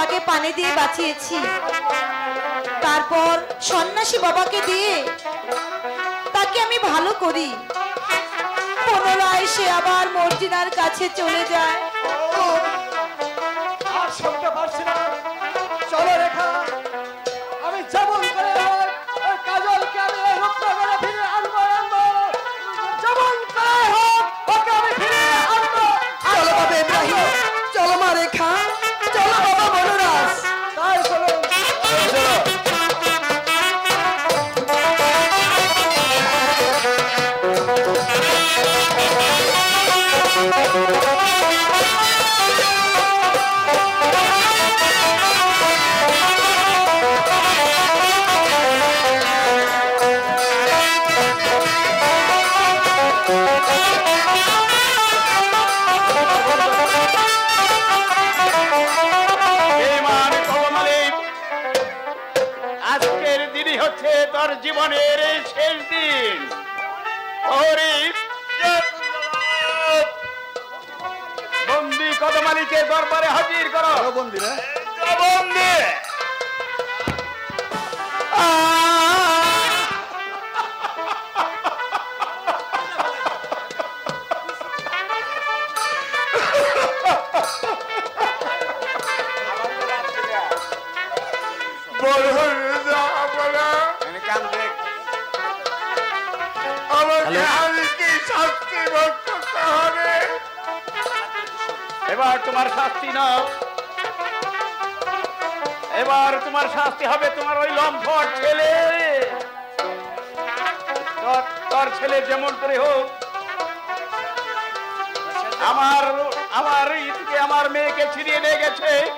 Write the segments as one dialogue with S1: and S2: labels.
S1: তাকে পানি দিয়ে বাঁচিয়েছি। তারপর সন্ন্যাসী বাবাকে দিয়ে তাকে আমি ভালো করি। পুনরায় সে আবার মর্জিনার কাছে চলে যায়।
S2: আর পারছি না।
S3: তোর জীবনের এই শেষ দিন। ওরে বন্দি কদমালিকে দরবারে হাজির করো।
S2: বন্দি
S3: বন্দি। এবার তোমার শাস্তি নাও। এবার তোমার শাস্তি হবে তোমার ওই লম্ফট ছেলে। তোর- ছেলে যেমন করে হোক। আমার আমার ইদিকে আমার মেয়েকে ছিনিয়ে নিয়ে গেছে।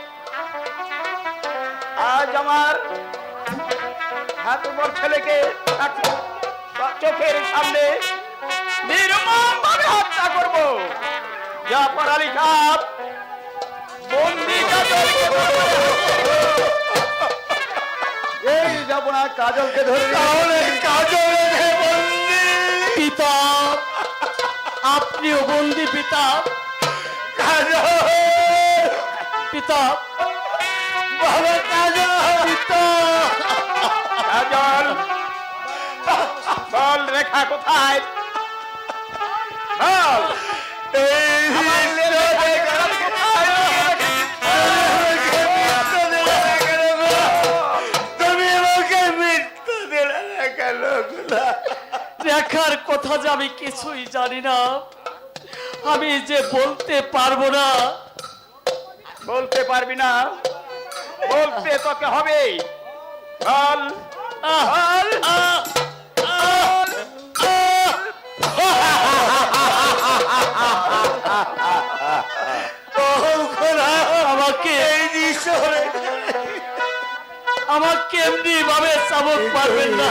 S3: আজ আমার হাত উপর ছেলেকে চোখের সামনে নির্মম ভাবে হত্যা করব। জাফর আলী খাপ বন্দি
S2: এই যাব না কাজলকে ধরে
S3: তাহলে কাজল
S4: পিতা আপনিও বন্দি পিতা। পিতা বাবা কাজল পিতা।
S3: কাজল! বল রেখা কোথায়? বল! আমার
S4: রেখার কথা যে আমি কিছুই জানি না। আমি যে বলতে পারব না।
S3: বলতে পারবি না। বলতে তোকে হবে। বল বল
S4: আমাকে আমাকে এমনি ভাবে চাবক পারবেন না।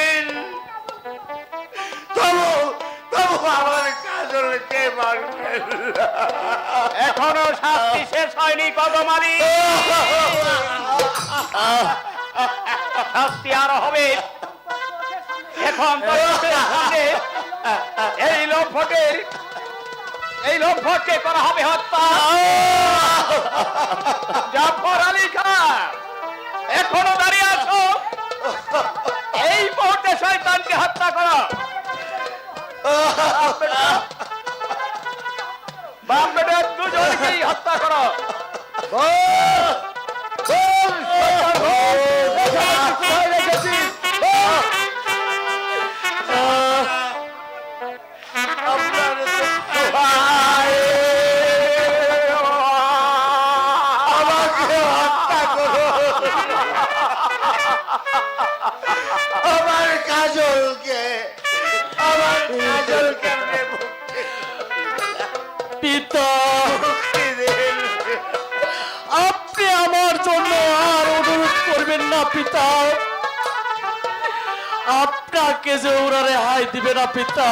S4: এখনও শাস্তি
S3: শেষ হয়নি কদমালি শাস্তি আরও হবে। এখন এই লম্ফটের এই লম্ফটকে করা হবে হত্যা। জাফর আলী খান এখনও দাঁড়িয়ে আছো? এই মুহূর্তে শয়তানকে হত্যা করো। বাপ বেটা দুজনকেই হত্যা করো।
S4: পিতা আপনাকে যে ওরা রেহাই দিবে না পিতা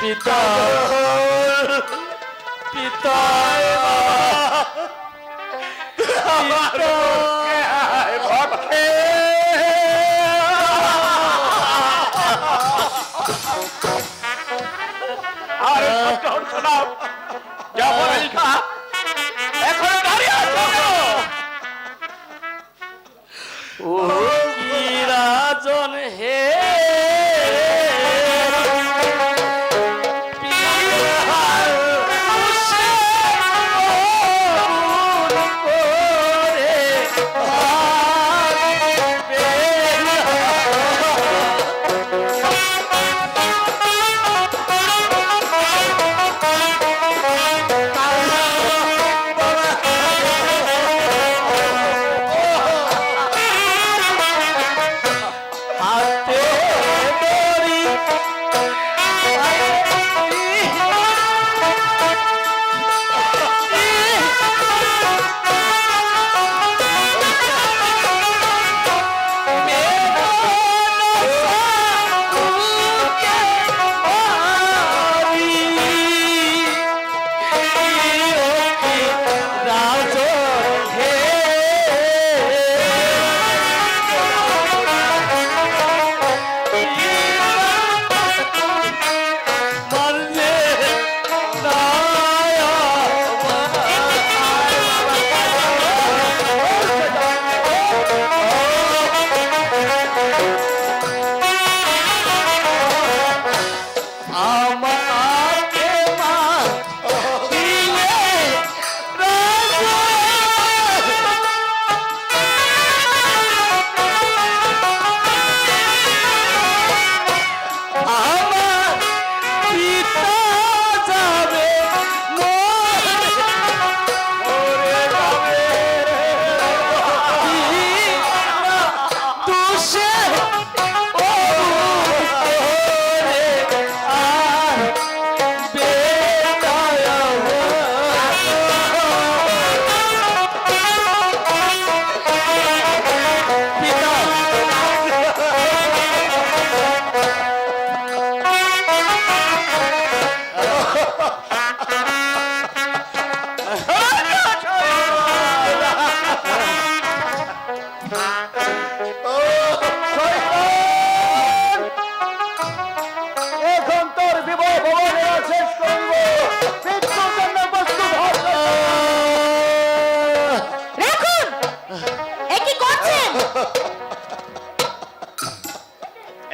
S4: পিতা পিতা
S3: আর কষ্ট
S1: falando, errei.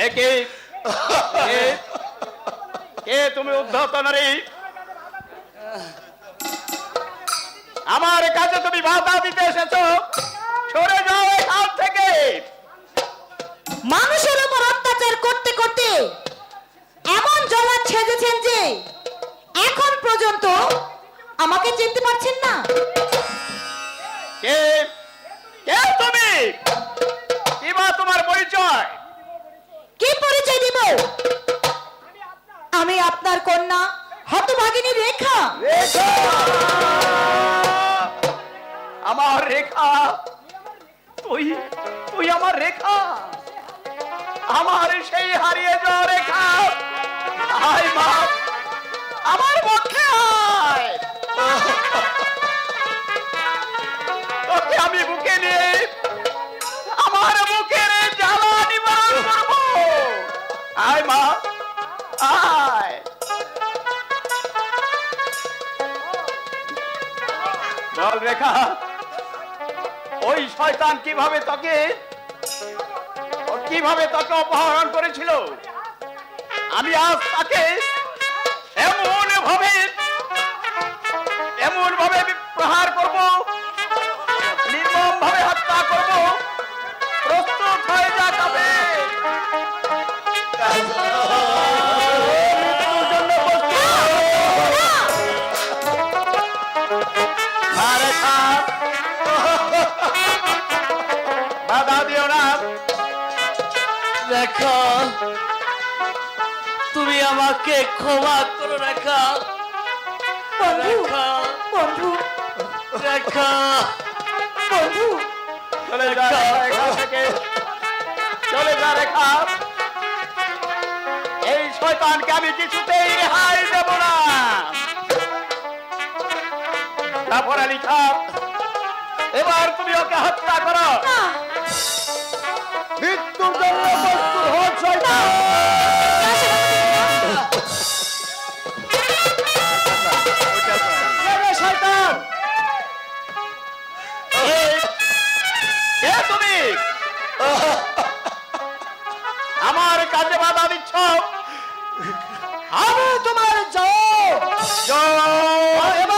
S3: একে কে? কে? তুমি উদ্ধত নারী? আমার কাছে তুমি বাধা দিতে এসেছ। সরে যাও এখান থেকে।
S1: মানুষের উপর অত্যাচার করতে করতে এমন জলা ছেড়েছেন যে এখন পর্যন্ত আমাকে চিনতে পারছেন না।
S3: কে? কে তুমি! কিবা তোমার পরিচয়।
S1: কি পরিচয় দিব? আমি আপনার কন্যা হতভাগিনী রেখা!
S3: আমার রেখা! তুই তুই আমার রেখা! আমার সেই হারিয়ে যাওয়া রেখা! আয় মা! আমার পক্ষে আয়! ওই শয়তান কীভাবে তোকে কীভাবে তোকে অপহরণ করেছিল? আমি আজ তাকে এমন ভাবে এমন ভাবে প্রহার করব
S4: তুমি আমাকে ক্ষমা করো রেখা।
S1: বন্ধু
S4: রেখা।
S1: বন্ধু।
S4: চলে
S1: যা
S3: রেখা। এই শয়তানকে আমি কিছুতেই রেহাই দেব না। তারপর আলী এবার তুমি ওকে হত্যা করো।
S2: মৃত্যুর জন্য
S3: কাজে বাধা দিচ্ছ?
S2: আমি তোমার যাও এবার